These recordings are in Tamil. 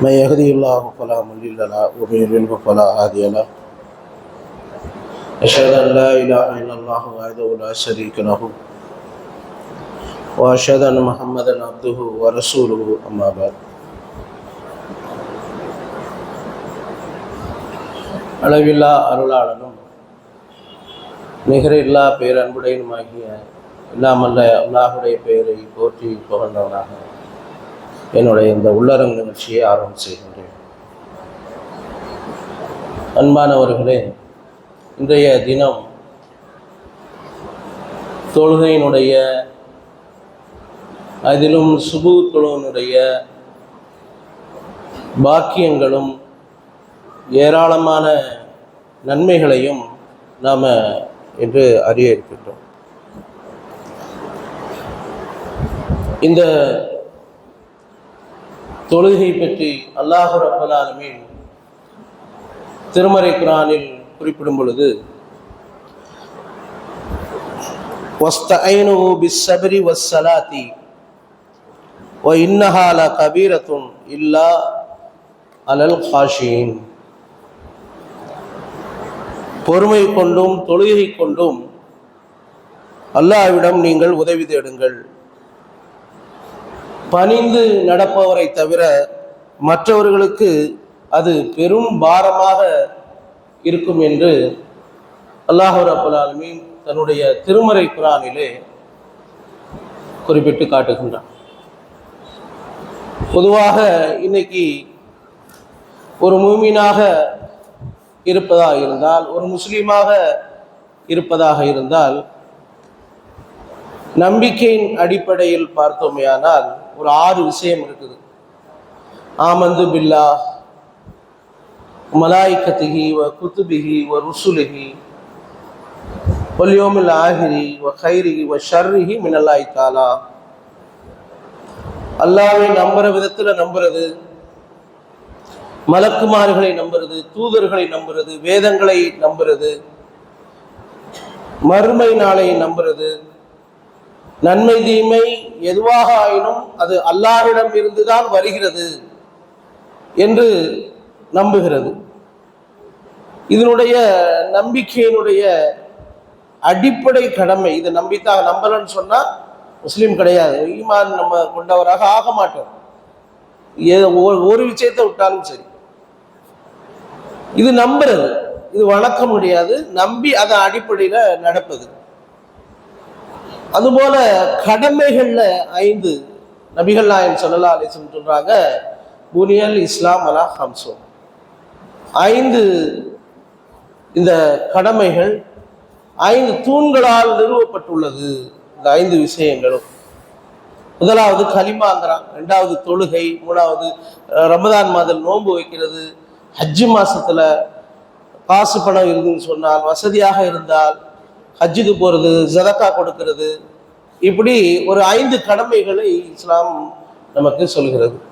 ما يهدي الله فلا مضل له ومن يضلل فلا هادي له أشهد أن لا إله إلا الله وحده لا شريك له وأشهد أن محمدا عبده ورسوله أما بعد அளவில்லா அருளாளனும் நிகர இல்லா பேரன்புடையனுமாகிய இல்லாமல்ல அல்லாஹுடைய பெயரை போற்றி புகழ்ந்தவனாக என்னுடைய இந்த உள்ளரங்க நிகழ்ச்சியை ஆரம்பம் செய்கின்றேன். அன்பானவர்களே இன்றைய தினம் தொழுகையினுடைய அதிலும் சுபு தொழுவனுடைய பாக்கியங்களும் ஏராளமான நன்மைகளையும் நாம் இன்று அறிய இருக்கின்றோம். இந்த தொழுகை பற்றி அல்லாஹு ரப்பல் ஆலமீன் திருமறை குரானில் குறிப்பிடும் பொழுது வஸ்தஐனு பிஸ்ஸப்ரி வஸ்ஸலாத்தி வ இன்னஹா லகபீரத்துன் இல்லா அலல் காஷியின் பொறுமை கொண்டும் தொழுகை கொண்டும் அல்லாஹ்விடம் நீங்கள் உதவி தேடுங்கள். பணிந்து நடப்பவரை தவிர மற்றவர்களுக்கு அது பெரும் பாரமாக இருக்கும் என்று அல்லாஹூர் ரபுல் தன்னுடைய திருமறை குரானிலே குறிப்பிட்டு காட்டுகின்றான். பொதுவாக இன்னைக்கு ஒரு மூமீனாக இருப்பதாக இருந்தால் ஒரு முஸ்லீமாக இருப்பதாக இருந்தால் நம்பிக்கையின் அடிப்படையில் பார்த்தோமேயானால் ஒரு ஆறு விஷயம் இருக்குது. ஆமந்து பில்லா மலாய்கத்திகி வ குத்துபிகி வ ருசுலிகி ஒல்யோமில் ஆகிரி வ கைரிகி வ ஷர்ரிகி மினல்லாய் தாலா. அல்லாவை நம்புற விதத்துல நம்புறது மலக்குமார்களை நம்புறது தூதர்களை நம்புறது வேதங்களை நம்புறது மறுமை நாளை நம்புறது நன்மை தீமை எதுவாக ஆயினும் அது அல்லாஹிடம் இருந்துதான் வருகிறது என்று நம்புகிறது. இதனுடைய நம்பிக்கையினுடைய அடிப்படை கடமை இதை நம்பித்தான் நம்பலன்னு சொன்னால் முஸ்லீம் கிடையாது. ஈமான் நம்ம கொண்டவராக ஆக மாட்டோம். ஏதோ ஒரு- ஒரு விஷயத்தை விட்டாலும் சரி. இது நம்புறது. இது வணக்கம் முடியாது நம்பி அதன் அடிப்படையில் நடப்பது. அதுபோல கடமைகள்ல ஐந்து நபிகள் நாயன் சொல்லலா அலிசம் சொல்றாங்க புனியல் இஸ்லாம் அலா ஹம்சோ ஐந்து இந்த கடமைகள் ஐந்து தூண்களால் நிறுவப்பட்டுள்ளது இந்த ஐந்து விஷயங்களும். முதலாவது கலிமாங்கிறான் ரெண்டாவது தொழுகை மூணாவது ரமதான் மாதம் நோன்பு வைக்கிறது ஹஜ்ஜு மாசத்துல காசு பணம் இருந்துன்னு சொன்னால் வசதியாக இருந்தால் ஹஜ்ஜுக்கு போகிறது ஜதக்கா கொடுக்கிறது. இப்படி ஒரு ஐந்து கடமைகளை இஸ்லாம் நமக்கு சொல்கிறது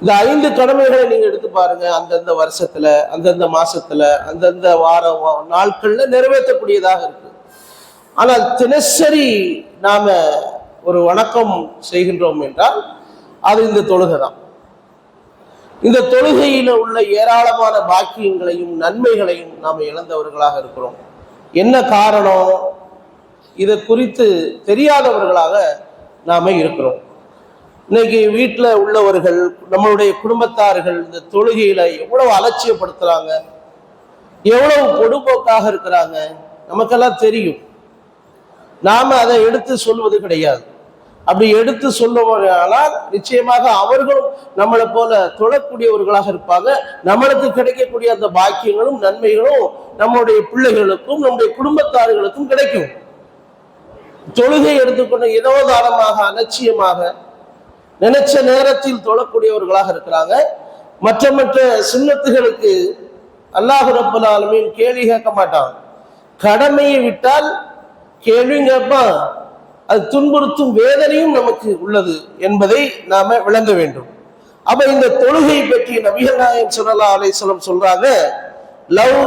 இந்த ஐந்து கடமைகளை நீங்கள் எடுத்து பாருங்க. அந்தந்த வருஷத்துல அந்தந்த மாசத்துல அந்தந்த வார வா- நாட்கள்ல நிறைவேற்றக்கூடியதாக இருக்கு. ஆனால் தினசரி நாம ஒரு வணக்கம் செய்கின்றோம் என்றால் அது இந்த தொழுகை தான். இந்த தொழுகையில உள்ள ஏராளமான பாக்கியங்களையும் நன்மைகளையும் நாம் இழந்தவர்களாக இருக்கிறோம். என்ன காரணம்? இதை குறித்து தெரியாதவர்களாக நாம இருக்கிறோம். இன்னைக்கு வீட்டில் உள்ளவர்கள் நம்மளுடைய குடும்பத்தார்கள் இந்த தொழுகையில எவ்வளவு அலட்சியப்படுத்துறாங்க? எவ்வளவு பொடுபோக்காக இருக்கிறாங்க? நமக்கெல்லாம் தெரியும். நாம அதை எடுத்து சொல்வது கிடையாது. அப்படி எடுத்து சொல்லுவார்களால் நிச்சயமாக அவர்களும் நம்மளை போல தொழக்கூடியவர்களாக இருப்பாங்க. நம்மளுக்கு கிடைக்கக்கூடிய அந்த பாக்கியங்களும் நன்மைகளும் நம்முடைய பிள்ளைகளுக்கும் நம்முடைய குடும்பத்தார்களுக்கும் கிடைக்கும். தொழுகை எடுத்துக்கொண்ட இதோதாரமாக அலட்சியமாக நினைச்ச நேரத்தில் தொழக்கூடியவர்களாக இருக்கிறாங்க. மற்ற மற்ற சின்னத்துகளுக்கு அல்லாஹு ரப்பல் ஆலமீன் கேள்வி கேட்க மாட்டான். கடமையை விட்டால் கேள்வி கேட்பான். அது துன்புறுத்தும் வேதனையும் நமக்கு உள்ளது என்பதை நாம விளங்க வேண்டும். அப்ப இந்த தொழுகை பற்றி நபிகள் நாயகம் ஸல்லல்லாஹு அலைஹி சொல்றாங்க லவ்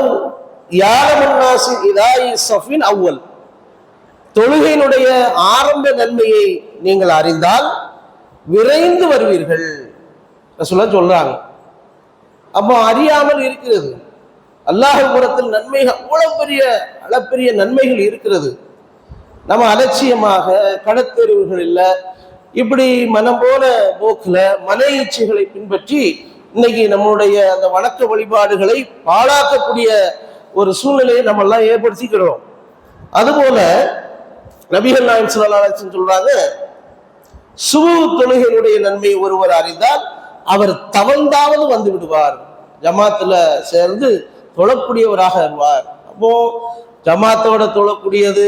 யாரமன்னாசி இதாயி சஃபின் அவ்வல். தொழுகையினுடைய ஆரம்ப நன்மையை நீங்கள் அறிந்தால் விரைந்து வருவீர்கள். சொல்ல சொல்றாங்க. அப்போ அறியாமல் இருக்கிறது. அல்லாஹ் புறத்தில் நன்மைகள் அவ்வளவு பெரிய அளப்பெரிய நன்மைகள் இருக்கிறது. நம்ம அலட்சியமாக கடத்தெருவுகளில் இப்படி மனம் போல போக்கில் மன இச்சைகளை பின்பற்றி இன்னைக்கு நம்மளுடைய அந்த வணக்க வழிபாடுகளை பாழாக்கக்கூடிய ஒரு சூழ்நிலையை நம்ம எல்லாம் ஏற்படுத்திக்கிறோம். அதுபோல நபிகள் நாயன் சொல்லலாசன் சொல்றாங்க சுபு தொழுகையினுடைய நன்மை ஒருவர் அறிந்தால் அவர் தவழ்ந்தாவது வந்து விடுவார். ஜமாத்துல சேர்ந்து தொழக்கூடியவராக வருவார். அப்போ ஜமாத்தோட தொழக்கூடியது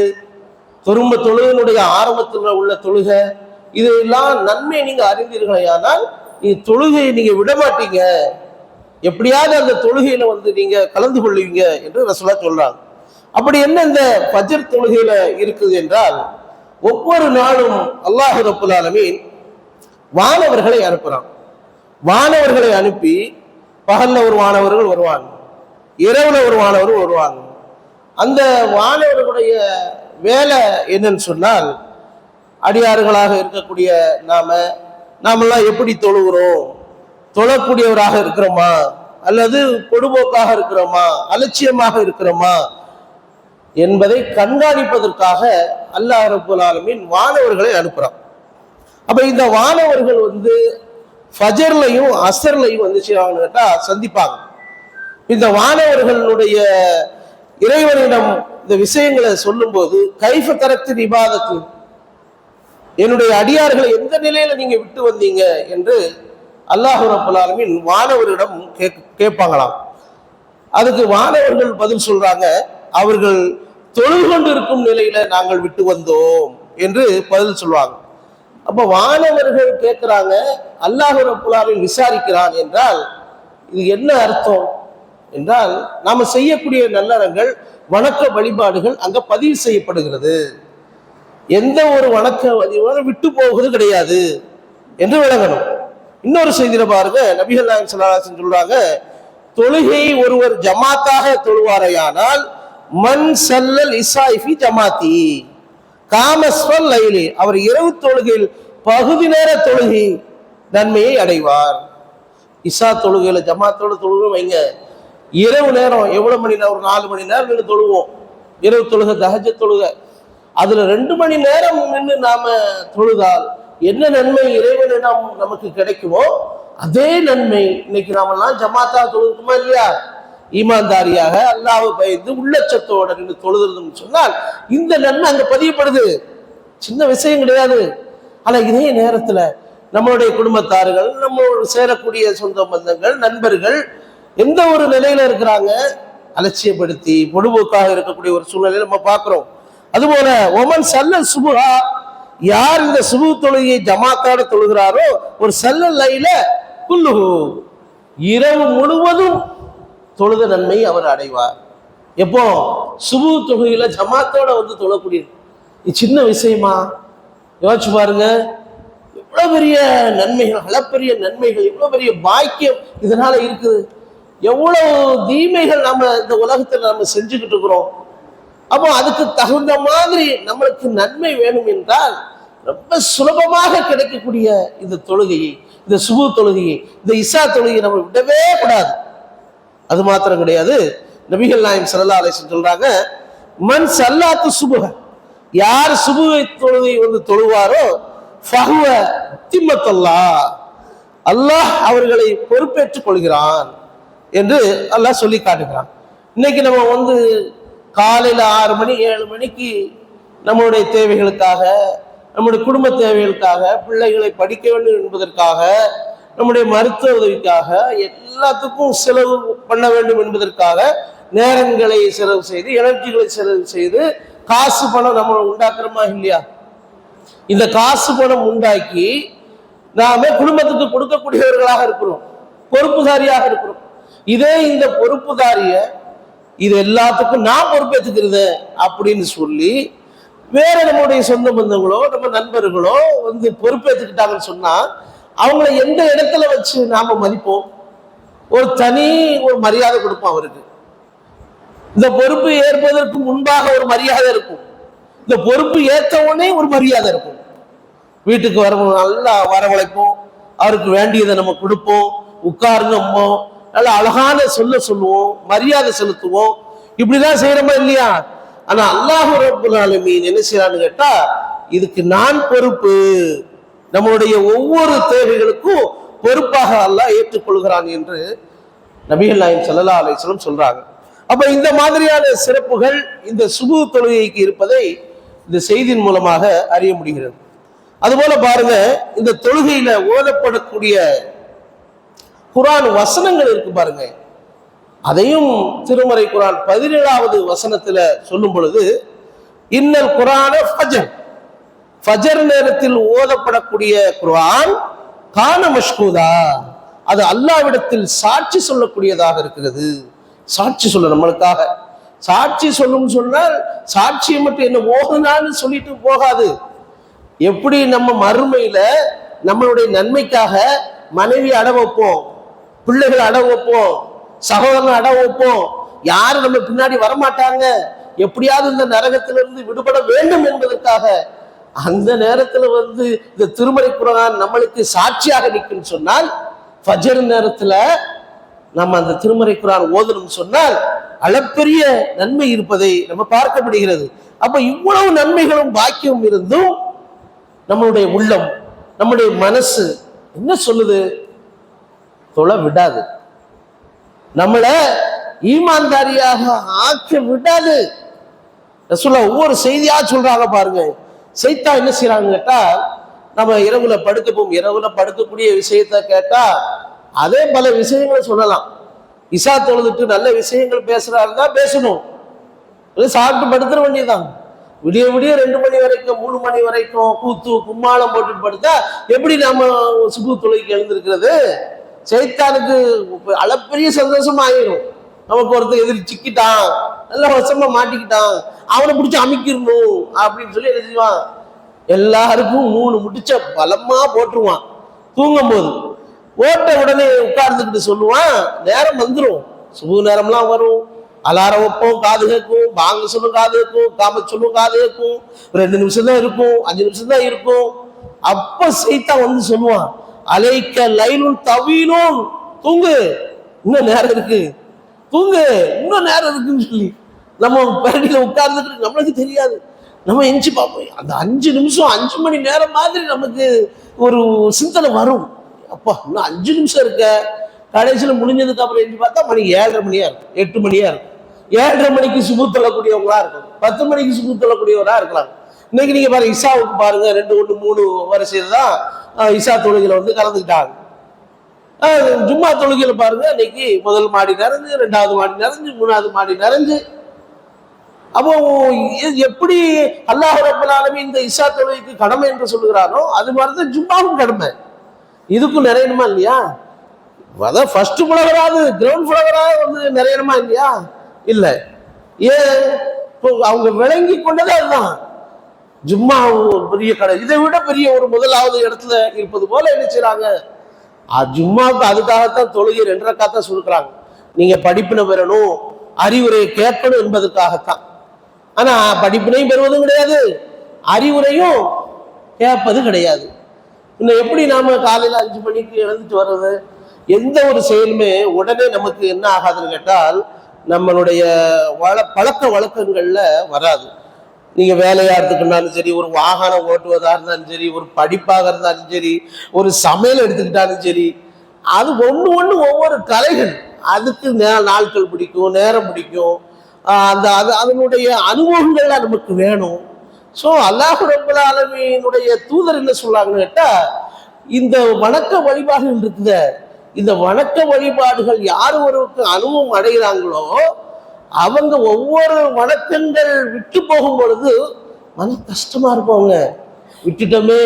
திரும்ப தொழுகையினுடைய ஆரம்பத்தில் உள்ள தொழுகை இதெல்லாம் நன்மை நீங்க அறிந்தீர்களையானால் நீ தொழுகையை நீங்க விட மாட்டீங்க எப்படியாவது அந்த தொழுகையில வந்து நீங்க கலந்து கொள்வீங்க என்று ரசோலா சொல்றாங்க. அப்படி என்ன இந்த பஜர் தொழுகையில இருக்குது என்றால் ஒவ்வொரு நாளும் அல்லாஹ் ரப்புல் ஆலமீன் வானவர்களை அனுப்புறான். வானவர்களை அனுப்பி பகல்ல ஒரு வானவர்கள் வருவாங்க இரவுல ஒரு வானவர்கள் வருவாங்க. அந்த வானவர்களுடைய வேலை என்னன்னு சொன்னால் அடியாறுகளாக இருக்கக்கூடிய நாம நாமெல்லாம் எப்படி தொழுகிறோம்? தொழக்கூடியவராக இருக்கிறோமா? அல்லது பொடுபோக்காக இருக்கிறோமா? அலட்சியமாக இருக்கிறோமா? என்பதை கண்காணிப்பதற்காக அல்லாஹ் ரப்புல் ஆலமீன் வானவர்களை அனுப்புறான். அப்ப இந்த வானவர்கள் வந்து ஃபஜர்லையும் அசர்லையும் வந்து செய்வாங்கன்னு கேட்டா சந்திப்பாங்க. இந்த வானவர்களுடைய இறைவனிடம் இந்த விஷயங்களை சொல்லும்போது கைஃப தரத்து விவாதத்து என்னுடைய அடியார்களை எந்த நிலையில நீங்க விட்டு வந்தீங்க என்று அல்லாஹு ரபுல்லாலுமின் வானவரிடம் கேக் கேட்பாங்களாம். அதுக்கு வானவர்கள் பதில் சொல்றாங்க அவர்கள் தொழுது கொண்டிருக்கும் நிலையில நாங்கள் விட்டு வந்தோம் என்று பதில் சொல்லுவாங்க. அப்ப வானவர்கள் கேட்கிறாங்க அல்லாஹு ரபுல்லாலின் விசாரிக்கிறான் என்றால் இது என்ன அர்த்தம்? என்றால் நாம் செய்யக்கூடிய நல்லறங்கள் வணக்க வழிபாடுகள் அங்கே பதிவு செய்யப்படுகிறது. எந்த ஒரு வணக்க வழிபாடும் விட்டு போவது கிடையாது என்று விளங்கணும். இன்னொரு செய்தியில பாருங்க நபிகள் நாயகம் ஸல்லல்லாஹு சொல்றாங்க தொழுகை ஒருவர் ஜமாத்தாக தொழுவாரையானால் மன் செல்லல் இசாய்ஃபி ஜமாத்தி காமஸ்வல் லைலி அவர் இரவு தொழுகையில் பகுதி நேர தொழுகை நன்மையை அடைவார். இசா தொழுகையில் ஜமாத்தோட தொழுகும் வைங்க இரவு நேரம் எவ்வளவு மணி நேரம்? ஒரு நாலு மணி நேரம் நின்று தொழுவோம். இரவு தொழுக தகஜ தொழுக. அதுல ரெண்டு மணி நேரம் நின்று நாம தொழுதால் என்ன நன்மை இறைவனிடம் நமக்கு கிடைக்குமோ அதே நன்மை இன்னைக்கு நாமெல்லாம் ஜமாத்தா தொழுதுக்குமா இல்லையா? ஈமான்தாரியாக அல்லாஹ் பயந்து உள்ளச்சத்தோட நின்று தொழுதுன்னு சொன்னால் இந்த நன்மை அங்க பதியப்படுது. சின்ன விஷயம் கிடையாது. ஆனா இதே நேரத்துல நம்மளுடைய குடும்பத்தார்கள் நம்ம சேரக்கூடிய சொந்த பந்தங்கள் நண்பர்கள் எந்த ஒரு நிலையில இருக்கிறாங்க? அலட்சியப்படுத்தி பொழுதுபோக்காக இருக்கக்கூடிய ஒரு சூழ்நிலையை நம்ம பார்க்கிறோம். அதுபோல ஒமன் சல்ல சுபுகா யார் இந்த சுபு தொழுகையை ஜமாத்தோட தொழுகிறாரோ ஒரு சல்ல லைல குல்லுகு இரவு முழுவதும் தொழுத நன்மை அவர் அடைவார். எப்போ? சுபு தொழுகையில ஜமாத்தோட வந்து தொழக்கூடிய. இது சின்ன விஷயமா? யோசிச்சு பாருங்க. எவ்வளவு பெரிய நன்மைகள் அளப்பெரிய நன்மைகள் எவ்வளவு பெரிய பாக்கியம் இதனால இருக்குது. எவ்வளவு தீமைகள் நம்ம இந்த உலகத்தில் நம்ம செஞ்சுக்கிட்டு இருக்கிறோம். அப்போ அதுக்கு தகுந்த மாதிரி நம்மளுக்கு நன்மை வேணும் என்றால் ரொம்ப சுலபமாக கிடைக்கக்கூடிய இந்த தொழுகையை இந்த சுபு தொழுகையை இந்த இசா தொழுகையை நம்ம விடவே கூடாது. அது மாத்திரம் கிடையாது. நபிகள் நாயம் சல்லா அலிசன் சொல்றாங்க மண் சல்லாத்து சுபுக யார் சுபுவை தொழுகை வந்து தொழுவாரோ ஃபஹுவ திம்மத்தல்லா அல்லாஹ் அவர்களை பொறுப்பேற்றுக் கொள்கிறான். என்று அல்லாஹ் சொல்லி காட்டுகிறான். இன்னைக்கு நம்ம வந்து காலையில் ஆறு மணி ஏழு மணிக்கு நம்மளுடைய தேவைகளுக்காக நம்முடைய குடும்ப தேவைகளுக்காக பிள்ளைகளை படிக்க வேண்டும் என்பதற்காக நம்முடைய மருத்துவ உதவிக்காக எல்லாத்துக்கும் செலவு பண்ண வேண்டும் என்பதற்காக நேரங்களை செலவு செய்து எனர்ஜிகளை செலவு செய்து காசு பணம் நம்ம உண்டாக்குறோமா இல்லையா? இந்த காசு பணம் உண்டாக்கி நாம குடும்பத்துக்கு கொடுக்கக்கூடியவர்களாக இருக்கிறோம். பொறுப்புதாரியாக இருக்கிறோம். இதே இந்த பொறுப்புதாரிய இது எல்லாத்துக்கும் நான் பொறுப்பேற்றுக்கிறது அப்படின்னு சொல்லி வேற நம்முடைய சொந்த பந்தங்களோ நம்ம நண்பர்களோ வந்து பொறுப்பேற்றுக்கிட்டாங்கன்னு சொன்னா அவங்கள எந்த இடத்துல வச்சு நாம மதிப்போம்? ஒரு தனி ஒரு மரியாதை கொடுப்போம் அவருக்கு. இந்த பொறுப்பு ஏற்பதற்கு முன்பாக ஒரு மரியாதை இருக்கும். இந்த பொறுப்பு ஏற்ற உடனே ஒரு மரியாதை இருக்கும். வீட்டுக்கு வரவங்க நல்லா வரவழைப்போம். அவருக்கு வேண்டியதை நம்ம கொடுப்போம். உட்கார்ந்து நல்ல அழகான சொல்ல சொல்லுவோம் மரியாதை செலுத்துவோம். இப்படிதான் செய்யறோமா இல்லையா? ஆனா அல்லாஹ் ரப்புல் ஆலமீன் என்ன செய்யறான்னு கேட்டா இதுக்கு நான் பொறுப்பு. நம்மளுடைய ஒவ்வொரு தேவைகளுக்கும் பொறுப்பாக அல்லாஹ் ஏற்றுக்கொள்கிறான் என்று நபிகள் நாயம் சல்லா அலிஸ்லம் சொல்றாங்க. அப்ப இந்த மாதிரியான சிறப்புகள் இந்த சுபு தொழுகைக்கு இருப்பதை இந்த செய்தியின் மூலமாக அறிய முடிகிறது. அதுபோல பாருங்க இந்த தொழுகையில ஓதப்படக்கூடிய குரான் வசனங்கள் இருக்கு பாருங்க. அதையும் திருமறை குரான் பதினேழாவது வசனத்துல சொல்லும் பொழுது இன்னல் குரான ஃபஜர். ஃபஜர் நேரத்தில் ஓதப்படக்கூடிய குரான் கான மஷ்கூதா. அது அல்லாவிடத்தில் சாட்சி சொல்லக்கூடியதாக இருக்கிறது. சாட்சி சொல்ல நம்மளுக்காக. சாட்சி சொல்லும் சொன்னால் சாட்சியை மட்டும் என்ன ஓதுனான்னு சொல்லிட்டு போகாது. எப்படி நம்ம மறுமையில நம்மளுடைய நன்மைக்காக மனைவி அட வைப்போம்? பிள்ளைகளை அட வைப்போம். சகோதரனை அட வைப்போம். யாரும் நம்ம பின்னாடி வரமாட்டாங்க. எப்படியாவது இந்த நரகத்திலிருந்து விடுபட வேண்டும் என்பதற்காக அந்த நேரத்துல வந்து இந்த திருமலை குரான் நம்மளுக்கு சாட்சியாக நிற்குன்னு சொன்னால் ஃபஜர் நேரத்துல நம்ம அந்த திருமறை குரான் ஓதணும் சொன்னால் அளப்பெரிய நன்மை இருப்பதை நம்ம பார்க்க முடிகிறது அப்ப இவ்வளவு நன்மைகளும் பாக்கியம் இருந்தும் நம்மளுடைய உள்ளம் நம்முடைய மனசு என்ன சொல்லுது? தொலை விடாது. நம்மளை ஈமான்தாரியாக ஆக்க விடாது. சொல்ல ஒவ்வொரு செய்தியா சொல்றாங்க பாருங்க. செய்தா என்ன செய்யறாங்க கேட்டா நம்ம இரவுல படுத்துப்போம் இரவுல படுக்கக்கூடிய விஷயத்த கேட்டா அதே பல விஷயங்களை சொல்லலாம். இசா தொழுதுட்டு நல்ல விஷயங்கள் பேசுறாரு தான் பேசணும். சாப்பிட்டு படுத்துற வேண்டியதுதான். விடிய விடிய ரெண்டு மணி வரைக்கும் மூணு மணி வரைக்கும் கூத்து கும்மாளம் போட்டு படுத்தா எப்படி நாம சுபு தொழுகைக்கு எழுந்திருக்கிறது? சைத்தானுக்கு அளப்பெரிய சந்தோஷம் ஆயிரும் நமக்கு ஒருத்தர் எதிரி சிக்கிட்டான் நல்ல வருஷமா மாட்டிக்கிட்டான் அவனை பிடிச்சி அமைக்கிடணும் அப்படின்னு சொல்லி என்ன செய்வான்? எல்லாருக்கும் மூணு முடிச்ச பலமா போட்டுருவான். தூங்கும் போது ஓட்ட உடனே உட்கார்ந்துக்கிட்டு சொல்லுவான் நேரம் வந்துடும் சுகு நேரம்லாம் வரும். அலாரம் வைப்போம் காது கேட்கும். பாங்க சொல்லும் காது கேட்கும். காம சொல்லும் காது கேட்கும். ரெண்டு நிமிஷம் தான் இருக்கும் அஞ்சு நிமிஷம் தான் இருக்கும். அப்ப சைத்தா வந்து சொல்லுவான் அலைக்க லைலும் தவீலும். தூங்கு. இன்னும் நேரம் இருக்கு. தூங்கு. இன்னும் நேரம் இருக்குன்னு சொல்லி. நம்ம பேரடியில் உட்கார்ந்துட்டு நம்மளுக்கு தெரியாது. நம்ம எஞ்சி பார்ப்போம். அந்த அஞ்சு நிமிஷம் அஞ்சு மணி நேரம் மாதிரி நமக்கு ஒரு சிந்தனை வரும். அப்பா இன்னும் அஞ்சு நிமிஷம் இருக்க. கடைசியில் முடிஞ்சதுக்கு அப்புறம் எஞ்சி பார்த்தா மணி ஏழரை மணியா இருக்கும். எட்டு மணியா இருக்கும். ஏழரை மணிக்கு சுபு தள்ளக்கூடியவங்களா இருக்கும். பத்து மணிக்கு சுபு தொழக்கூடியவரா இருக்கலாம். இன்னைக்கு நீங்க பாருங்க இசாவுக்கு பாருங்க. ரெண்டு ஒன்று மூணு வரிசையில் தான் இஷா இசா வந்து கலந்துக்கிட்டாங்க. ஜும்மா தொழுகையில் பாருங்க இன்னைக்கு முதல் மாடி நிறைஞ்சு ரெண்டாவது மாடி நிறைஞ்சு மூணாவது மாடி நிறைஞ்சு. அப்போ எப்படி அல்லாஹ் ரப்பல் இந்த இஷா தொழுகைக்கு கடமை என்று சொல்லுகிறாரோ அது மாதிரி தான் ஜும்மாவும் கடமை. இதுக்கும் நிறையணுமா இல்லையா? அதான் ஃபர்ஸ்ட் புலவராது கிரவுண்ட் புலவராக வந்து நிறையணுமா இல்லையா? இல்லை. ஏன்? இப்போ அவங்க விளங்கி கொண்டதே அதுதான். ஜும்மா ஒரு பெரிய கடை. இதை விட பெரிய ஒரு முதலாவது இடத்துல இருப்பது போல என்ன செய்றாங்க? ஜும்மாவுக்கு அதுக்காகத்தான் தொழுகை ரெண்டரை காத்தான் சுருக்குறாங்க. நீங்க படிப்பினை பெறணும் அறிவுரையை கேட்கணும் என்பதற்காகத்தான். ஆனா படிப்பினையும் பெறுவதும் கிடையாது அறிவுரையும் கேட்பது கிடையாது. இன்னும் எப்படி நாம காலையில அஞ்சு மணிக்கு எழுந்துட்டு வர்றது? எந்த ஒரு செயலுமே உடனே நமக்கு என்ன ஆகாதுன்னு கேட்டால் நம்மளுடைய வள பழக்க வழக்கங்கள்ல வராது. நீங்கள் வேலையாக எடுத்துக்கிட்டாலும் சரி ஒரு வாகனம் ஓட்டுவதாக இருந்தாலும் சரி ஒரு படிப்பாக இருந்தாலும் சரி ஒரு சமையல் எடுத்துக்கிட்டாலும் சரி அது ஒன்று ஒன்று ஒவ்வொரு கலைகள். அதுக்கு நே- நாட்கள் பிடிக்கும் நேரம் பிடிக்கும். அந்த அது அதனுடைய அனுபவங்கள்லாம் நமக்கு வேணும். ஸோ அல்லாஹு ரபுல் ஆலமியினுடைய தூதர் என்ன சொல்கிறாங்கன்னு கேட்டால் இந்த வணக்க வழிபாடுகள் இருக்குத இந்த வணக்க வழிபாடுகள் யார் ஒருவருக்கு அனுபவம் அடைகிறாங்களோ அவங்க ஒவ்வொரு வணக்கங்கள் விட்டு போகும் பொழுது மன கஷ்டமா இருப்பாங்க. விட்டுட்டோமே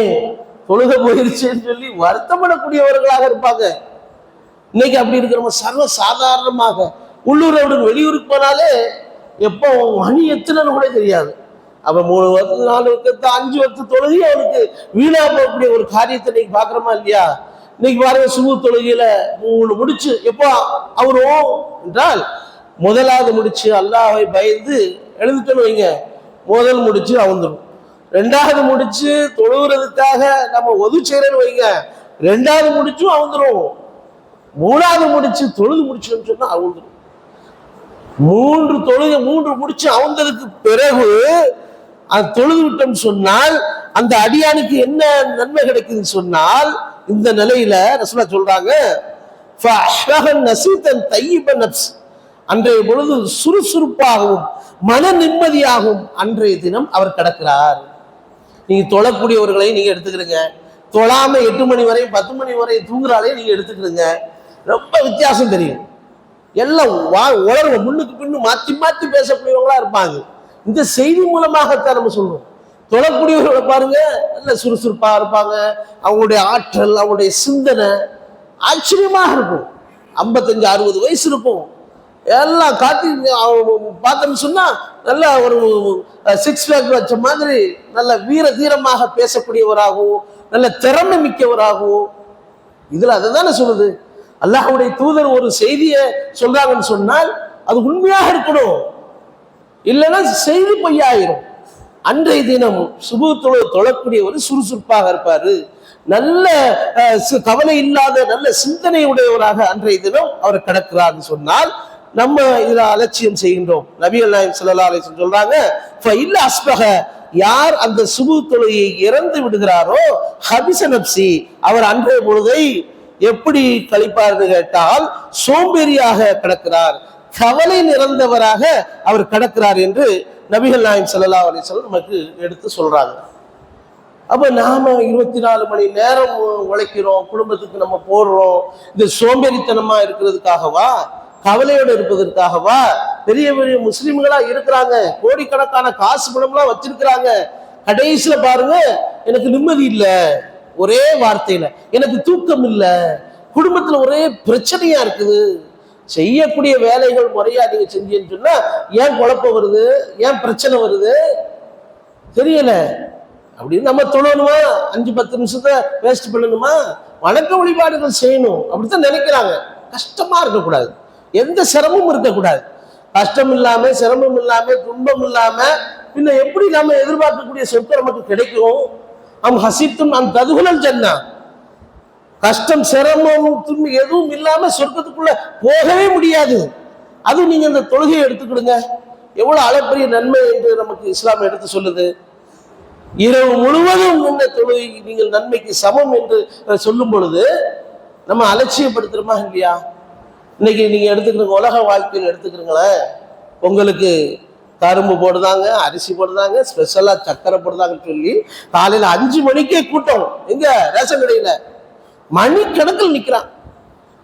தொழுக போயிருச்சுன்னு சொல்லி வருத்தப்படக்கூடியவர்களாக இருப்பாங்க. இன்னைக்கு அப்படி இருக்கிறவங்க சர்வ சாதாரணமாக உள்ளூர் அவருக்கு வெளியூருக்கு போனாலே எப்போ மணி எத்தனைன்னு கூட தெரியாது. அவன் மூணு வருஷம் நாலு வருஷத்து அஞ்சு வருஷத்து தொழுகி அவனுக்கு வீணா போகக்கூடிய ஒரு காரியத்தை இன்னைக்கு பார்க்குறோமா இல்லையா? இன்னைக்கு பாருங்க சுபு தொழுகையில மூணு முடிச்சு எப்போ? அவரும் என்றால் முதலாவது முடிச்சு அல்லாஹை பயந்து எழுந்துட்டோம் வைங்க. முதல் முடிச்சு அவுந்துடும் ரெண்டாவது முடிச்சு தொழுகிறதுக்காக நம்ம ஒது செய்யறேன்னு வைங்க. ரெண்டாவது முடிச்சும் அவுந்துடும் மூணாவது முடிச்சு தொழுது முடிச்சோம்னு சொன்னா அவுந்துடும் மூன்று தொழுக மூன்று முடிச்சு அவுந்ததுக்கு பிறகு அது தொழுது விட்டோம் சொன்னால் அந்த அடியானுக்கு என்ன நன்மை கிடைக்குதுன்னு சொன்னால் இந்த நிலையில ரசுலா சொல்றாங்க நசீத்தன் தையிப நப்ஸ். அன்றைய பொழுது சுறுசுறுப்பாகவும் மன நிம்மதியாகவும் அன்றைய தினம் அவர் கிடக்கிறார். நீங்க தொழக்கூடியவர்களை நீங்க எடுத்துக்கிறீங்க தொழாம எட்டு மணி வரை பத்து மணி வரை தூங்குறாலே நீங்க எடுத்துக்கிறீங்க ரொம்ப வித்தியாசம் தெரியும். எல்லாம் வா உலகம் முன்னுக்கு பின்னு மாற்றி மாற்றி பேசக்கூடியவங்களா இருப்பாங்க. இந்த செய்தி மூலமாகத்தான் நம்ம சொல்லுவோம் தொழக்கூடியவர்களை பாருங்க நல்ல சுறுசுறுப்பா இருப்பாங்க. அவங்களுடைய ஆற்றல் அவங்களுடைய சிந்தனை ஆச்சரியமாக இருக்கும். ஐம்பத்தஞ்சு அறுபது வயசு இருக்கும். எல்லாம் காட்டி அவங்க பார்த்தோம்னு நல்ல ஒரு சிக்ஸ் பேக் வச்ச மாதிரி நல்ல வீர தீரமாக பேசக்கூடியவராகவும் நல்ல திறமை மிக்கவராகவும். இதில் அதை தானே சொல்லுது? அல்லாஹுடைய தூதர் ஒரு செய்தியை சொல்றாங்கன்னு சொன்னால் அது உண்மையாக இருக்கணும். இல்லைன்னா செய்தி பொய்யாயிரும். அன்றைய தினம் சுபு தொழு தொழக்கூடியவர் சுறுசுறுப்பாக இருப்பாரு. நல்ல கவலை இல்லாத நல்ல சிந்தனை உடையவராக அன்றைய தினம் அவர் கிடக்கிறார்னு சொன்னால் நம்ம இதில் அலட்சியம் செய்கின்றோம். நபிகள் நாயம் ஸல்லல்லாஹு அலைஹி சொல்றாங்க இல்ல அஸ்பக யார் அந்த சுபு தொழுகையை இறந்து விடுகிறாரோ ஹபிச நப்சி அவர் அன்றைய பொழுதை எப்படி கழிப்பார்னு கேட்டால் சோம்பேறியாக கிடக்கிறார். கவலை நிறந்தவராக அவர் கிடக்கிறார் என்று நபிகள் நாயம் ஸல்லல்லாஹு அலைஹி நமக்கு எடுத்து சொல்றாங்க. அப்ப நாம இருபத்தி நாலு மணி நேரம் உழைக்கிறோம் குடும்பத்துக்கு நம்ம போடுறோம் இது சோம்பேறித்தனமா இருக்கிறதுக்காகவா? கவலையோடு இருப்பதற்காகவா? பெரிய பெரிய முஸ்லிம்களா இருக்கிறாங்க. கோடிக்கணக்கான காசு பணம்லாம் வச்சிருக்கிறாங்க. கடைசியில பாருங்க எனக்கு நிம்மதி இல்லை. ஒரே வார்த்தையில எனக்கு தூக்கம் இல்லை. குடும்பத்துல ஒரே பிரச்சனையா இருக்குது. செய்யக்கூடிய வேலைகள் முறையா நீங்க செஞ்சீங்கன்னு சொன்னா ஏன் குழப்பம் வருது? ஏன் பிரச்சனை வருது? தெரியல. அப்படின்னு நம்ம தொழணுமா? அஞ்சு பத்து நிமிஷத்தை வேஸ்ட் பண்ணணுமா? வணக்க வழிபாடுகள் செய்யணும். அப்படித்தான் நினைக்கிறாங்க. கஷ்டமா இருக்கக்கூடாது. எந்த சிரமமும் இருக்கக்கூடாது. கஷ்டம் இல்லாம சிரமம் இல்லாம துன்பம் இல்லாம பின்ன எப்படி நம்ம எதிர்பார்க்கக்கூடிய சொத்து நமக்கு கிடைக்கும்? அம் ஹசித்தும் அம் ததுகுலல் ஜன்னா. கஷ்டம் சிரமம் துன்பம் எதுவும் இல்லாம சொர்க்கத்துக்குள்ள போகவே முடியாது. அதுவும் நீங்க இந்த தொழுகையை எடுத்துக்கிடுங்க. எவ்வளவு அளப்பரிய நன்மை என்று நமக்கு இஸ்லாம் எடுத்து சொல்லுது. இரவு முழுவதும் இந்த தொழுகை நீங்கள் நன்மைக்கு சமம் என்று சொல்லும் பொழுது நம்ம அலட்சியப்படுத்துறோமா இல்லையா? இன்னைக்கு நீங்கள் எடுத்துக்கிறீங்க உலக வாழ்க்கையில் எடுத்துக்கிறீங்களேன் உங்களுக்கு கரும்பு போடுதாங்க அரிசி போடுதாங்க ஸ்பெஷலாக சக்கரை போடுதாங்கன்னு சொல்லி காலையில் அஞ்சு மணிக்கே கூட்டம். எங்க? ரேஷன் கடையில். மணிக்கணக்கில் நிற்கிறான்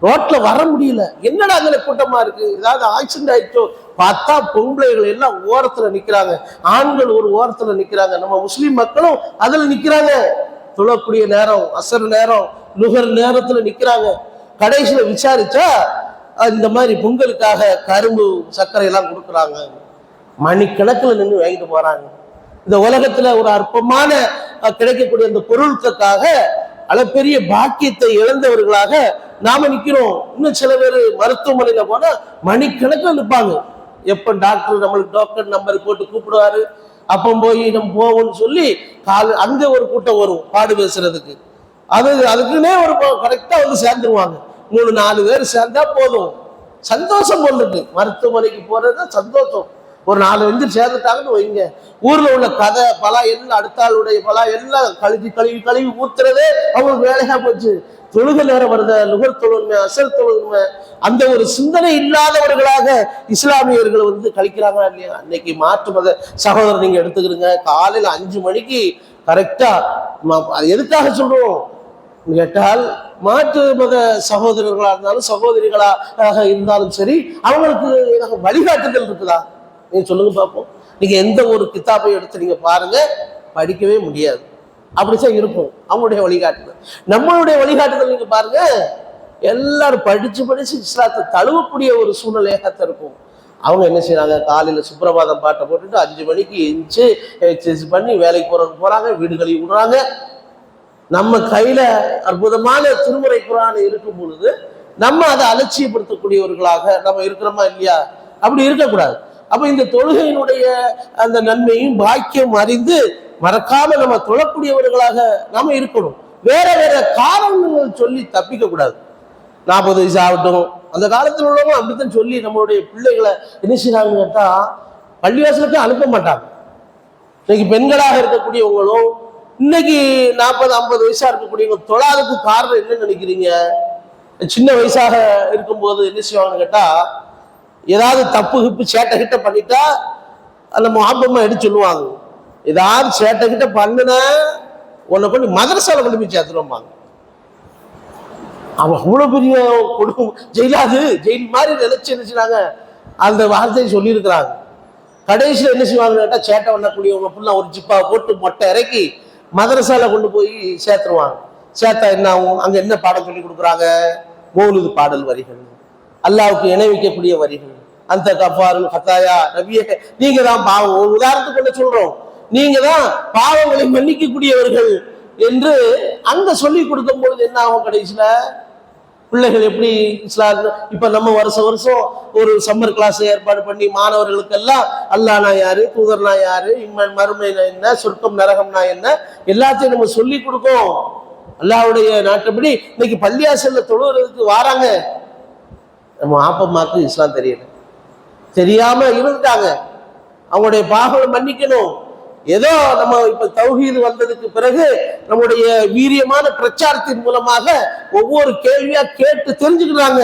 ரோட்டில் வர முடியல. என்னடா அதில் கூட்டமாக இருக்கு? ஏதாவது ஆக்சிடென்ட் ஆயிடுச்சோ? பார்த்தா பொம்பளைகள் எல்லாம் ஓரத்தில் நிற்கிறாங்க ஆண்கள் ஒரு ஓரத்தில் நிற்கிறாங்க நம்ம முஸ்லீம் மக்களும் அதில் நிற்கிறாங்க தொழக்கூடிய நேரம் அசர் நேரம் நுகர் நேரத்தில் நிற்கிறாங்க கடைசியில் விசாரிச்சா இந்த மாதிரி பொங்கலுக்காக கரும்பு சர்க்கரை எல்லாம் கொடுக்குறாங்க. மணிக்கணக்கில் நின்று வாங்கிட்டு போறாங்க. இந்த உலகத்துல ஒரு அற்பமான கிடைக்கக்கூடிய அந்த பொருட்களுக்காக அளப்பெரிய பாக்கியத்தை இழந்தவர்களாக நாம நிக்கிறோம். இன்னும் சில பேர் மருத்துவமனையில போனா மணிக்கணக்கில் நிற்பாங்க. எப்ப டாக்டர் நம்மளுக்கு டாக்டர் நம்பர் போட்டு கூப்பிடுவாரு. அப்போ போய் நம்ம போவோம்னு சொல்லி கால அங்கே ஒரு கூட்டம் வரும் பாடு பேசுறதுக்கு. அது அதுக்குன்னே ஒரு கரெக்டாக வந்து சேர்ந்துருவாங்க. மூணு நாலு பேர் சேர்ந்தா போதும். சந்தோஷம் போடுறது மருத்துவமனைக்கு போறது சந்தோஷம். ஒரு நாலு வந்து சேர்ந்துட்டாங்கன்னு வைங்க. ஊர்ல உள்ள கதை பலா எல்லாம் அடுத்தாளுடைய பலா எல்லாம் கழுவி கழுவி கழுவி ஊத்துறதே அவங்களுக்கு வேலையா போச்சு. தொழுக நேரம் வருத. நுகர் தொழுமை அசல் தொழுமை அந்த ஒரு சிந்தனை இல்லாதவர்களாக இஸ்லாமியர்கள் வந்து கழிக்கிறாங்களா இல்லையா? அன்னைக்கு மாற்று மத சகோதரர் நீங்க எடுத்துக்கிறீங்க. காலையில அஞ்சு மணிக்கு கரெக்டா அது எதுக்காக சொல்றோம்? கேட்டால் மாற்று மத சகோதரர்களா இருந்தாலும் சகோதரிகளாக இருந்தாலும் சரி அவங்களுக்கு எனக்கு வழிகாட்டுதல் இருக்குதா? நீங்க சொல்லுங்க பார்ப்போம் நீங்க எந்த ஒரு கித்தாப்பையும் எடுத்து நீங்க பாருங்க படிக்கவே முடியாது. அப்படித்தான் இருக்கும். அவங்களுடைய வழிகாட்டுதல். நம்மளுடைய வழிகாட்டுதல் நீங்க பாருங்க எல்லாரும் படிச்சு படிச்சு இஸ்லாத்தை தழுவக்கூடிய ஒரு சூழ்நிலையாக இருக்கும். அவங்க என்ன செய்யறாங்க காலையில சுப்பிரபாதம் பாட்டை போட்டுட்டு அஞ்சு மணிக்கு எஞ்சி எக்ஸசைஸ் பண்ணி வேலைக்கு போறவங்க போறாங்க வீடுகளையும் விடுறாங்க நம்ம கையில அற்புதமான திருமுறை குரான் இருக்கும் பொழுது நம்ம அதை அலட்சியப்படுத்தக்கூடியவர்களாக நம்ம இருக்கிறோமா இல்லையா? அப்படி இருக்கக்கூடாது. அப்ப இந்த தொழுகையினுடைய அந்த நன்மையும் பாக்கியம் அறிந்து மறக்காம நம்ம தொழக்கூடியவர்களாக நாம இருக்கணும். வேற வேற காரணங்கள் சொல்லி தப்பிக்க கூடாது. நாற்பது வயசு ஆகட்டும் அந்த காலத்தில் உள்ளவங்க அப்படித்தான் சொல்லி நம்மளுடைய பிள்ளைகளை என்ன செய்றாங்கன்னு கேட்டா பள்ளிவாசலுக்கு அனுப்ப மாட்டாங்க. இன்னைக்கு பெண்களாக இருக்கக்கூடியவங்களும் இன்னைக்கு நாற்பது ஐம்பது வயசா இருக்கக்கூடியவங்க தொழாதுக்கு காரணம் என்னன்னு நினைக்கிறீங்க? சின்ன வயசாக இருக்கும்போது என்ன செய்வாங்கன்னு கேட்டா ஏதாவது தப்பு கிப்பு சேட்டை கிட்ட பண்ணிட்டா அந்த மாப்பம்மா எடுத்து சொல்லுவாங்க. ஏதாவது சேட்டை கிட்ட பண்ணுன உன்னை கொண்டு மதரசால கொண்டு போய் சேர்த்துருவாங்க. அவன் அவ்வளவு பெரிய குடும்பம் ஜெயிலாது ஜெயில் மாதிரி நினைச்சு நினைச்சினாங்க அந்த வார்த்தையை சொல்லியிருக்கிறாங்க. கடைசியில் என்ன செய்வாங்க கேட்டால் சேட்டை பண்ணக்கூடியவங்க ஃபுல்லாக ஒரு ஜிப்பா போட்டு மொட்டை இறக்கி மதரசால கொண்டு போய் சேர்த்துருவாங்க. சேர்த்தா என்ன ஆகும்? அங்க என்ன பாடம் சொல்லி கொடுக்குறாங்க? மௌலுது பாடல் வரிகள். அல்லாவுக்கு இணை வைக்கக்கூடிய வரிகள். அந்த கஃபாருல் ஹத்தாயா நபியே நீங்க தான் பாவம். ஒரு உதாரணத்துக்கு கொண்டு சொல்றோம். நீங்க தான் பாவங்களை மன்னிக்கக்கூடியவர்கள் என்று அங்க சொல்லி கொடுக்கும் பொழுது என்ன ஆகும் கடைசியில? பிள்ளைகள் எப்படி இஸ்லாம் இப்ப நம்ம வருஷம் வருஷம் ஒரு சம்மர் கிளாஸ் ஏற்பாடு பண்ணி மாணவர்களுக்கெல்லாம் அல்லானா யாரு தூதர்னா யாரு இம்மன் மறுமைனா என்ன சொர்க்கம் நரகம்னா என்ன எல்லாத்தையும் நம்ம சொல்லி கொடுக்கோம். அல்லாவுடைய நாட்டுப்படி இன்னைக்கு பள்ளியாசல்ல தொழுகிறதுக்கு வாராங்க. நம்ம ஆப்பம்மாக்கு இஸ்லாம் தெரியல. தெரியாம இருந்துட்டாங்க. அவங்களுடைய பாகங்களை மன்னிக்கணும். ஏதோ நம்ம இப்ப தௌஹீது வந்ததுக்கு பிறகு நம்முடைய வீரியமான பிரச்சாரத்தின் மூலமாக ஒவ்வொரு கேள்வியா கேட்டு தெரிஞ்சுக்கிறாங்க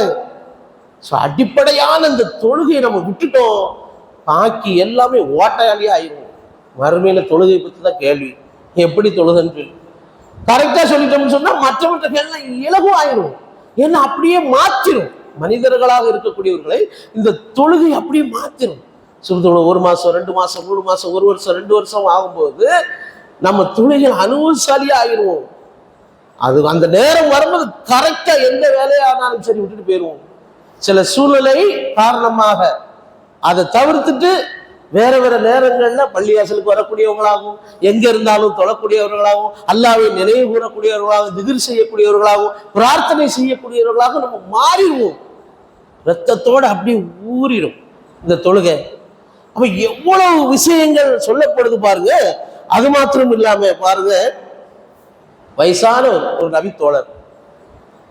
ஸோ அடிப்படையான இந்த தொழுகையை நம்ம விட்டுட்டோம். பாக்கி எல்லாமே ஓட்டையாளியா ஆயிரும். மறுமையில தொழுகை பத்தி தான் கேள்வி. எப்படி தொழுதுன்னு சொல்லி கரெக்டா சொல்லிட்டோம்னு சொன்னா மற்றவற்ற கேள்வி இலகும் ஆயிரும். ஏன்னா அப்படியே மாத்திரும். மனிதர்களாக இருக்கக்கூடியவர்களை இந்த தொழுகை அப்படியே மாத்திரும். சுறுதொழு ஒரு மாதம் ரெண்டு மாதம் மூணு மாதம் ஒரு வருஷம் ரெண்டு வருஷம் ஆகும்போது நம்ம துணிகள் அனுபவசாலியாக ஆகிடுவோம். அது அந்த நேரம் வரும்போது கரெக்டாக எந்த வேலையானாலும் சரி விட்டுட்டு போயிடுவோம். சில சூழ்நிலை காரணமாக அதை தவிர்த்துட்டு வேற வேற நேரங்கள்ல பள்ளிவாசலுக்கு வரக்கூடியவங்களாகவும் எங்க இருந்தாலும் தொழக்கூடியவர்களாகவும் அல்லாவை நினைவு கூறக்கூடியவர்களாகவும் திகிர் செய்யக்கூடியவர்களாகவும் பிரார்த்தனை செய்யக்கூடியவர்களாகவும் நம்ம மாறிடுவோம். ரத்தத்தோடு அப்படியே ஊறிடும். இந்த தொழுகை. அப்ப எவ்வளவு விஷயங்கள் சொல்லப்படுது பாருங்க. அது மாத்திரம் இல்லாம பாருங்க. வயசான ஒரு- ஒரு நபி தோழர்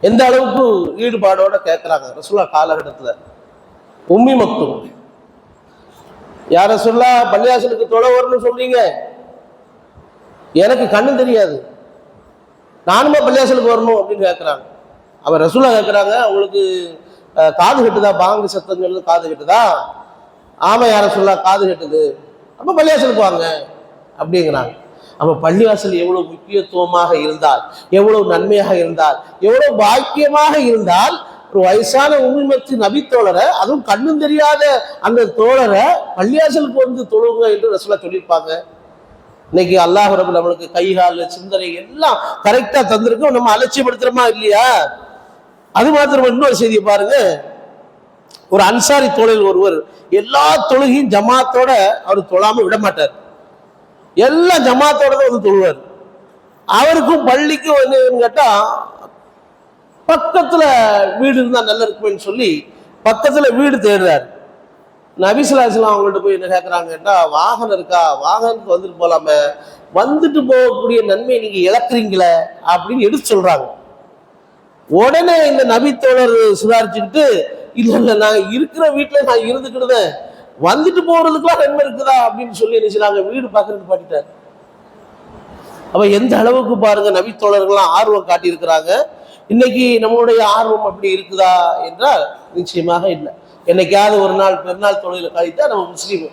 எந்த அளவுக்கு ஈடுபாடோட கேட்கிறாங்க ரசுல்லா காலகட்டத்துல. உம்மி மக்தும். யார சொல்லா பள்ளியாசலுக்கு தொலை வரணும்னு சொல்றீங்க. எனக்கு கண்ணு தெரியாது. நானுமா பள்ளியாசலுக்கு வரணும் அப்படின்னு கேட்குறாங்க அவன் ரசூலா கேட்குறாங்க அவங்களுக்கு காது கட்டுதா? பாங்கு சத்தங்கள் காது கட்டுதா? ஆமை யார சொல்லா காது கட்டுது? அப்ப பள்ளியாசலுக்கு வாங்க அப்படிங்கிறாங்க. அப்ப பள்ளிவாசல் எவ்வளவு முக்கியத்துவமாக இருந்தால் எவ்வளவு நன்மையாக இருந்தால் எவ்வளவு பாக்கியமாக இருந்தால் ஒரு வயசான உண்மைமத்து நபி தோழரை அதுவும் கண்ணும் தெரியாத அந்த தோழரை பள்ளியாசலுக்கு வந்து தொழுவுங்க என்று ரசோலா சொல்லியிருப்பாங்க. இன்னைக்கு அல்லாஹ் ரபு நம்மளுக்கு கைகால சிந்தனை எல்லாம் கரெக்டா தந்திருக்கோம் நம்ம அலட்சியப்படுத்துறோமா இல்லையா? அது மாத்திரம் இன்னொரு செய்தியை பாருங்க. ஒரு அன்சாரி தொழில் ஒருவர் எல்லா தொழுகையும் ஜமாத்தோட அவர் தொழாம விட மாட்டார் எல்லா ஜமாத்தோட தான் வந்து தொழுவார். அவருக்கும் பள்ளிக்கும் என்னன்னு கேட்டா பக்கத்துல வீடு இருந்தா நல்லா இருக்குமேனு சொல்லி பக்கத்துல வீடு தேடுறாரு. நபிசுலாசலாம் அவங்கள்ட்ட போய் என்ன கேட்குறாங்க கேட்டா வாகனம் இருக்கா? வாகனத்துக்கு வந்துட்டு போகலாமே வந்துட்டு போகக்கூடிய நன்மையை நீங்க இழக்குறீங்களே அப்படின்னு எடுத்து சொல்றாங்க. உடனே இந்த நபி தோழர் சுதாரிச்சுக்கிட்டு இல்ல இல்ல நான் இருக்கிற வீட்டுல நான் இருந்துக்கிடுதேன் வந்துட்டு போறதுக்குலாம் நன்மை இருக்குதா அப்படின்னு சொல்லி என்ன செய்றாங்க வீடு பார்க்கறதுக்கு பாட்டிட்டார் அப்ப எந்த அளவுக்கு பாருங்க நபித்தோழர்கள்லாம் ஆர்வம் காட்டியிருக்கிறாங்க. இன்னைக்கு நம்மளுடைய ஆர்வம் அப்படி இருக்குதா என்றால் நிச்சயமாக இல்லை. என்னைக்காவது ஒரு நாள் பெருநாள் தொழில கழித்தா நம்ம முஸ்லீம்.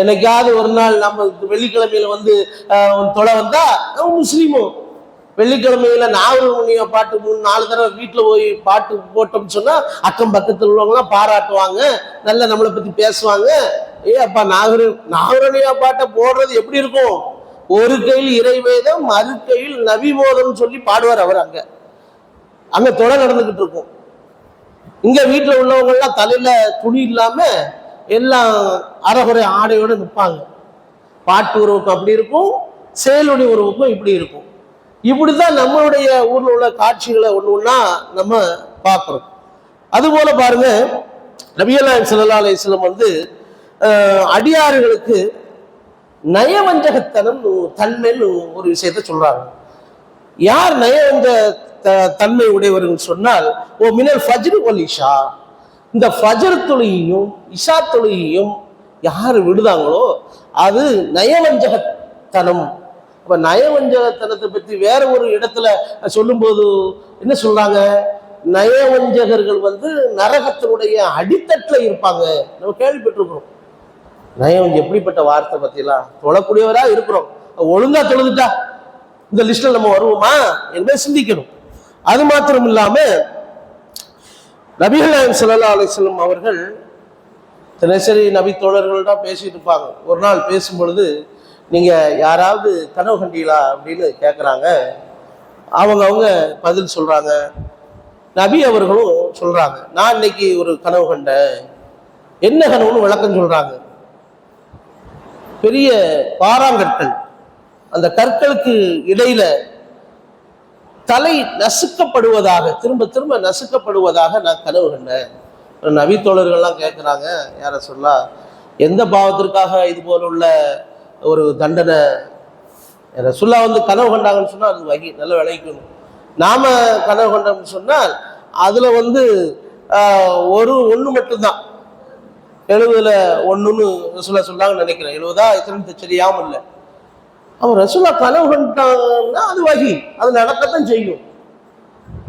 என்னைக்காவது ஒரு நாள் நம்ம வெள்ளிக்கிழமையில வந்து தொலை வந்தா நம்ம முஸ்லீமும் வெள்ளிக்கிழமையில நாவல் முனிய பாட்டு மூணு நாலு தடவை வீட்டில் போய் பாட்டு போட்டோம்னு சொன்னால் அக்கம் பக்கத்தில் உள்ளவங்களாம் பாராட்டுவாங்க. நல்ல நம்மளை பற்றி பேசுவாங்க. ஏ அப்பா நாகரி நாகரணியா பாட்டை போடுறது எப்படி இருக்கும்? ஒரு கையில் இறைவேதம் மறு கையில் நபிபோதம் சொல்லி பாடுவார் அவர் அங்கே. அங்கே தொலை நடந்துக்கிட்டு இருக்கும். இங்கே வீட்டில் உள்ளவங்கள்லாம் தலையில் துணி இல்லாமல் எல்லாம் அறகுறை ஆடையோடு நிற்பாங்க பாட்டு உறவுக்கும் அப்படி இருக்கும். செயலுடைய உறவுக்கும் இப்படி இருக்கும். இப்படிதான் நம்மளுடைய ஊர்ல உள்ள காட்சிகளை ஒண்ணு ஒன்றா நம்ம பார்க்கிறோம். அதுபோல் பாருங்க நபியல்லாஹ் ஸல்லல்லாஹு அலிஸ்லம் வந்து அடியாறுகளுக்கு நயவஞ்சகத்தனம் தன்மைன்னு ஒரு விஷயத்த சொல்றாங்க. யார் நயவஞ்ச த- தன்மை உடையவர்கள் சொன்னால் ஓ மினல் ஃபஜ்ரு வல் இஷா. இந்த ஃபஜர் தொழுகையும் இஷா தொழுகையும் யார் விடுதாங்களோ அது நயவஞ்சகத்தனம் அப்ப நயவஞ்சகத்தனத்தை பற்றி வேற ஒரு இடத்துல சொல்லும்போது என்ன சொல்றாங்க? நயவஞ்சகர்கள் வந்து நரகத்தினுடைய அடித்தட்டில் இருப்பாங்க. நம்ம கேள்விப்பட்டிருக்கிறோம். நயம் எப்படிப்பட்ட வார்த்தை பத்திலாம் தொழக்கூடியவரா இருக்கிறோம். ஒழுங்கா தொழுதுட்டா இந்த லிஸ்ட்ல நம்ம வருவோமா என்பதை சிந்திக்கணும். அது மாத்திரம் இல்லாம நபிகள் நாயம் சல்லா அலிஸ்லம் அவர்கள் தினசரி நபி தோழர்கள்தான் பேசிட்டு இருப்பாங்க. ஒரு நாள் பேசும் பொழுது நீங்க யாராவது கனவு கண்டீங்களா அப்படின்னு கேட்குறாங்க அவங்க அவங்க பதில் சொல்றாங்க. நபி அவர்களும் சொல்றாங்க நான் இன்னைக்கு ஒரு கனவு கண்டேன். என்ன கனவுன்னு விளக்கம் சொல்றாங்க. பெரிய பாறாங்கற்கள் அந்த கற்களுக்கு இடையில தலை நசுக்கப்படுவதாக திரும்ப திரும்ப நசுக்கப்படுவதாக நான் கனவு கண்டேன். நபி தோழர்கள்லாம் கேட்குறாங்க யார சொல்லா எந்த பாவத்திற்காக இது போல உள்ள ஒரு தண்டனை. ரசுல்லா வந்து கனவு கொண்டாங்கன்னு சொன்னால் அது வகி நல்ல விளைக்கணும் நாம கனவு கண்டோம்னு சொன்னால் அதுல வந்து ஆஹ், ஒரு ஒன்று மட்டும்தான். எழுபதுல ஒன்றுன்னு ரசுல்லா சொன்னாங்கன்னு நினைக்கிறேன். எழுபதா எத்தனை தெரியாமல் இல்லை. அவன் ரசுல்லா கனவு கொண்டாங்கன்னா அது வகி. அது நடக்கத்தான் செய்யும்.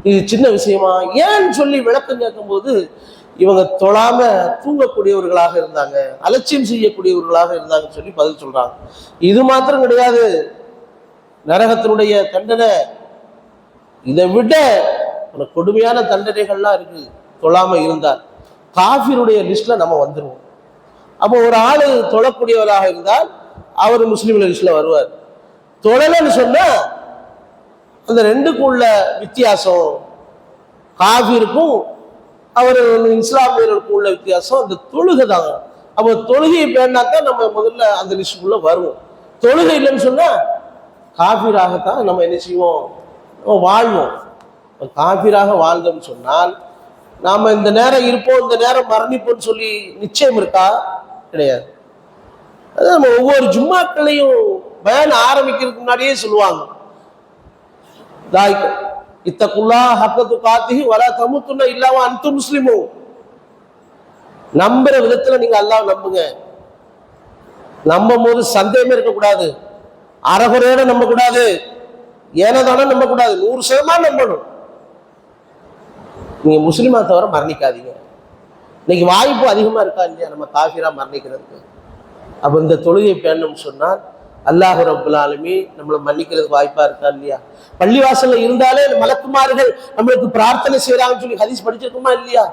இது சின்ன விஷயமா? ஏன்னு சொல்லி விளக்கம் கேட்கும்போது இவங்க தொழாம தூங்கக்கூடியவர்களாக இருந்தாங்க அலட்சியம் செய்யக்கூடியவர்களாக இருந்தாங்கன்னு சொல்லி பதில் சொல்றாங்க. இது மாத்திரம் கிடையாது. நரகத்தினுடைய தண்டனை. இதை விட ஒரு கொடுமையான தண்டனைகள்லாம் இருக்கு. தொழாம இருந்தார் காஃபிருடைய லிஸ்ட்ல நம்ம வந்துருவோம். அப்போ ஒரு ஆளு தொழக்கூடியவராக இருந்தால் அவர் முஸ்லீம்கள் லிஸ்ட்ல வருவார். தொழலன்னு சொன்னா அந்த ரெண்டுக்கும் உள்ள வித்தியாசம். காஃபிருக்கும் அவர் இஸ்லாமியர்களுக்கு உள்ள வித்தியாசம் அந்த தொழுகை தாங்க அப்போ தொழுகையை பேணாதான் நம்ம முதல்ல அந்த லிஸ்டுக்குள்ள வருவோம். தொழுகை இல்லைன்னு சொன்னா காஃபிராகத்தான் நம்ம என்ன செய்வோம்? நம்ம வாழ்வோம். இப்ப காஃபிராக வாழ்ந்தோம்னு சொன்னால் நாம் இந்த நேரம் இருப்போம் இந்த நேரம் மரணிப்போம்னு சொல்லி நிச்சயம் இருக்கா? கிடையாது. அது நம்ம ஒவ்வொரு ஜும்மாக்களையும் பயன் ஆரம்பிக்கிறதுக்கு முன்னாடியே சொல்லுவாங்க. தாய்க்கு இத்தக்குல்லா ஹக்கத்து காத்தி வர தமுத்துன்னா இல்லாம அன்பு முஸ்லிமோ. நம்புற விதத்துல நீங்க அல்லாஹ் நம்புங்க. நம்பும் போது சந்தேகமே இருக்கக்கூடாது. அறகுறையோட நம்ப கூடாது ஏனதானே நம்ப கூடாது நூறு சதமானம் நம்பணும். நீங்க முஸ்லிமா தவிர மரணிக்காதீங்க. இன்னைக்கு வாய்ப்பு அதிகமா இருக்கா இல்லையா? நம்ம காஃபிரா மரணிக்கிறதுக்கு. அப்ப இந்த தொழுகை பேணணும்னு சொன்னால் அல்லாஹு ரபுல்லாலுமே நம்மளை மன்னிக்கிறதுக்கு வாய்ப்பா இருக்கா இல்லையா? பள்ளிவாசல்ல இருந்தாலே மலக்குமார்கள் நம்மளுக்கு பிரார்த்தனை செய்யறாங்கன்னு சொல்லி ஹதீஸ் படிச்சிருக்குமா இல்லையா?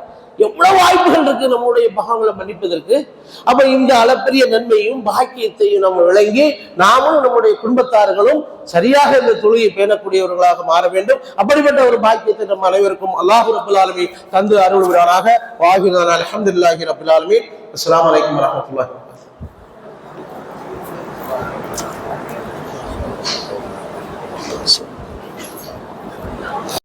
எவ்வளவு வாய்ப்புகள் இருக்கு நம்மளுடைய பாவங்களை மன்னிப்பதற்கு. அப்ப இந்த அளப்பரிய நன்மையும் பாக்கியத்தையும் நம்ம விளங்கி நாமும் நம்முடைய குடும்பத்தார்களும் சரியாக இந்த தொழுகை பேணக்கூடியவர்களாக மாற வேண்டும். அப்படிப்பட்ட ஒரு பாக்கியத்தை நம்ம அனைவருக்கும் அல்லாஹு ரபுல் ஆலமீன் தந்து அருள்கிறானாக வாகிதான் அலமதுல்லாஹி ரபுல் ஆலமீன். அஸ்ஸலாமு அலைக்கும்